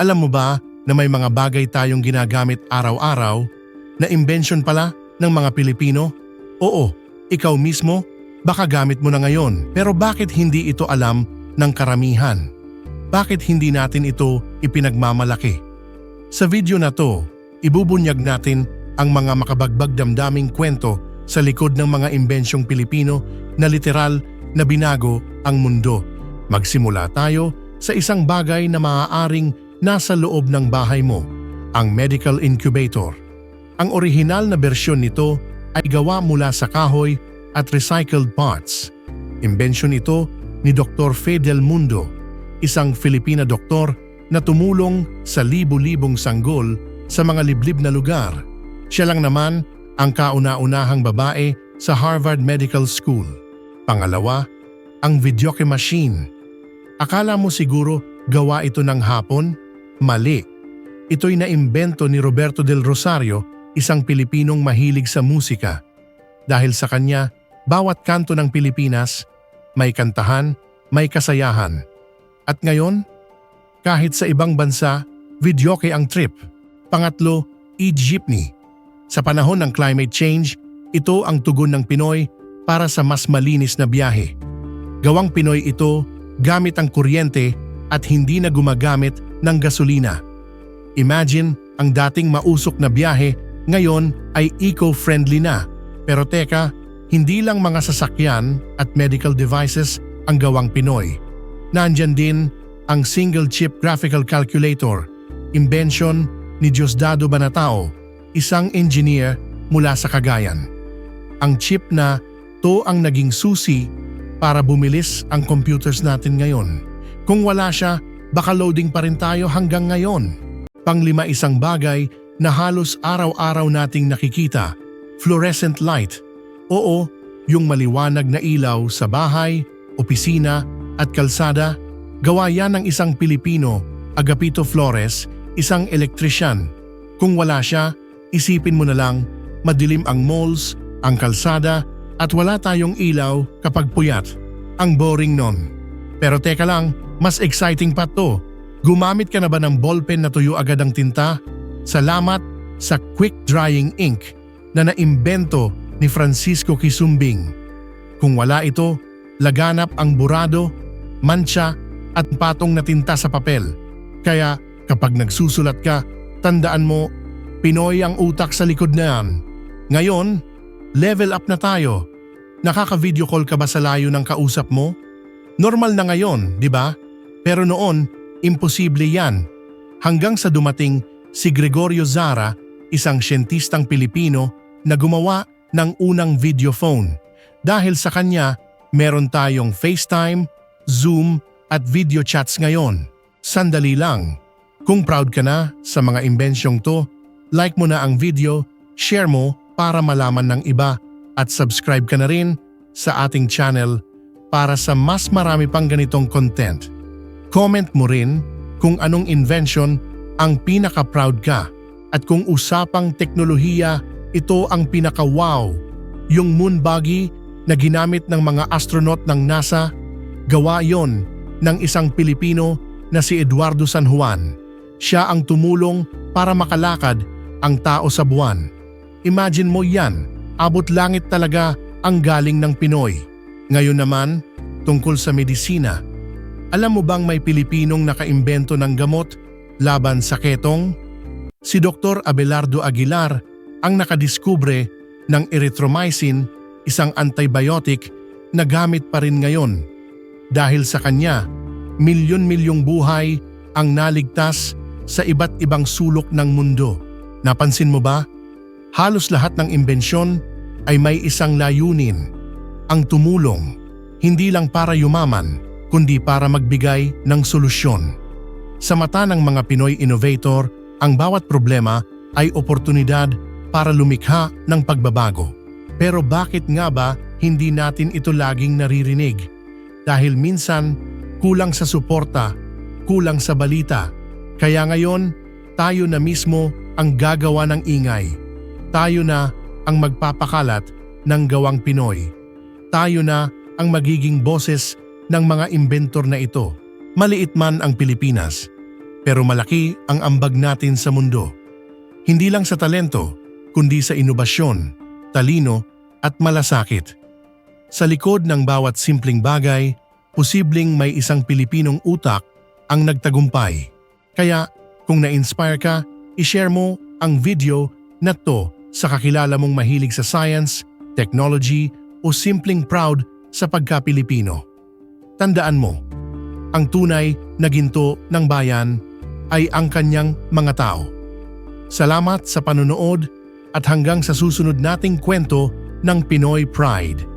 Alam mo ba na may mga bagay tayong ginagamit araw-araw na imbensyon pala ng mga Pilipino? Oo, ikaw mismo, baka gamit mo na ngayon. Pero bakit hindi ito alam ng karamihan? Bakit hindi natin ito ipinagmamalaki? Sa video na to, ibubunyag natin ang mga makabagbag damdaming kwento sa likod ng mga imbensyong Pilipino na literal na binago ang mundo. Magsimula tayo sa isang bagay na maaaring nasa loob ng bahay mo, ang medical incubator. Ang orihinal na bersyon nito ay gawa mula sa kahoy at recycled parts. Imbensyon ito ni Dr. Fe Del Mundo, isang Filipina doktor na tumulong sa libu-libong sanggol sa mga liblib na lugar. Siya lang naman ang kauna-unahang babae sa Harvard Medical School. Pangalawa, ang videoke machine. Akala mo siguro gawa ito ng hapon? Mali. Ito'y naimbento ni Roberto del Rosario, isang Pilipinong mahilig sa musika. Dahil sa kanya, bawat kanto ng Pilipinas, may kantahan, may kasayahan. At ngayon, kahit sa ibang bansa, videoke ang trip. Pangatlo, e-jeepney. Sa panahon ng climate change, ito ang tugon ng Pinoy para sa mas malinis na biyahe. Gawang Pinoy ito gamit ang kuryente at hindi na gumagamit ng gasolina. Imagine ang dating mausok na biyahe ngayon ay eco-friendly na. Pero teka, hindi lang mga sasakyan at medical devices ang gawang Pinoy. Nandyan din ang single-chip graphical calculator, invention ni Diosdado Banatao, isang engineer mula sa Cagayan. Ang chip na to ang naging susi para bumilis ang computers natin ngayon. Kung wala siya, baka loading pa rin tayo hanggang ngayon. Panglima isang bagay na halos araw-araw nating nakikita, fluorescent light. Oo, yung maliwanag na ilaw sa bahay, opisina at kalsada, gawa yan ng isang Pilipino, Agapito Flores, isang elektrisyan. Kung wala siya, isipin mo na lang, madilim ang malls, ang kalsada, at wala tayong ilaw kapag puyat. Ang boring nun. Pero teka lang, mas exciting pa to. Gumamit ka na ba ng ballpen na tuyo agad ang tinta? Salamat sa quick drying ink na naimbento ni Francisco Kisumbing. Kung wala ito, laganap ang burado, mancha at patong na tinta sa papel. Kaya kapag nagsusulat ka, tandaan mo, Pinoy ang utak sa likod na yan. Ngayon, level up na tayo. Nakaka-video call ka ba sa layo ng kausap mo? Normal na ngayon, di ba? Pero noon, imposible yan. Hanggang sa dumating si Gregorio Zara, isang siyentistang Pilipino na gumawa ng unang video phone. Dahil sa kanya, meron tayong FaceTime, Zoom at video chats ngayon. Sandali lang. Kung proud ka na sa mga imbensyong to, like mo na ang video, share mo para malaman ng iba at subscribe ka na rin sa ating channel para sa mas marami pang ganitong content. Comment mo rin kung anong invention ang pinaka-proud ka at kung usapang teknolohiya ito ang pinaka-wow. Yung moon buggy na ginamit ng mga astronaut ng NASA, gawa yon ng isang Pilipino na si Eduardo San Juan. Siya ang tumulong para makalakad ang tao sa buwan. Imagine mo yan, abot langit talaga ang galing ng Pinoy. Ngayon naman, tungkol sa medisina. Alam mo bang may Pilipinong nakaimbento ng gamot laban sa ketong? Si Dr. Abelardo Aguilar ang nakadiskubre ng erythromycin, isang antibiotic na gamit pa rin ngayon. Dahil sa kanya, milyon-milyong buhay ang naligtas sa iba't ibang sulok ng mundo. Napansin mo ba? Halos lahat ng imbensyon ay may isang layunin, ang tumulong, hindi lang para yumaman, kundi para magbigay ng solusyon. Sa mata ng mga Pinoy innovator, ang bawat problema ay oportunidad para lumikha ng pagbabago. Pero bakit nga ba hindi natin ito laging naririnig? Dahil minsan, kulang sa suporta, kulang sa balita. Kaya ngayon, tayo na mismo ang gagawa ng ingay. Tayo na ang magpapakalat ng gawang Pinoy. Tayo na ang magiging boses ng mga inventor na ito. Maliit man ang Pilipinas, Pero malaki ang ambag natin sa mundo. Hindi lang sa talento, kundi sa inobasyon, talino at malasakit. Sa likod ng bawat simpleng bagay, posibleng may isang Pilipinong utak ang nagtagumpay. Kaya kung na-inspire ka, ishare mo ang video na to sa kakilala mong mahilig sa science, technology o simpleng proud sa pagka-Pilipino. Tandaan mo, ang tunay na ginto ng bayan ay ang kanyang mga tao. Salamat sa panonood at hanggang sa susunod nating kwento ng Pinoy Pride.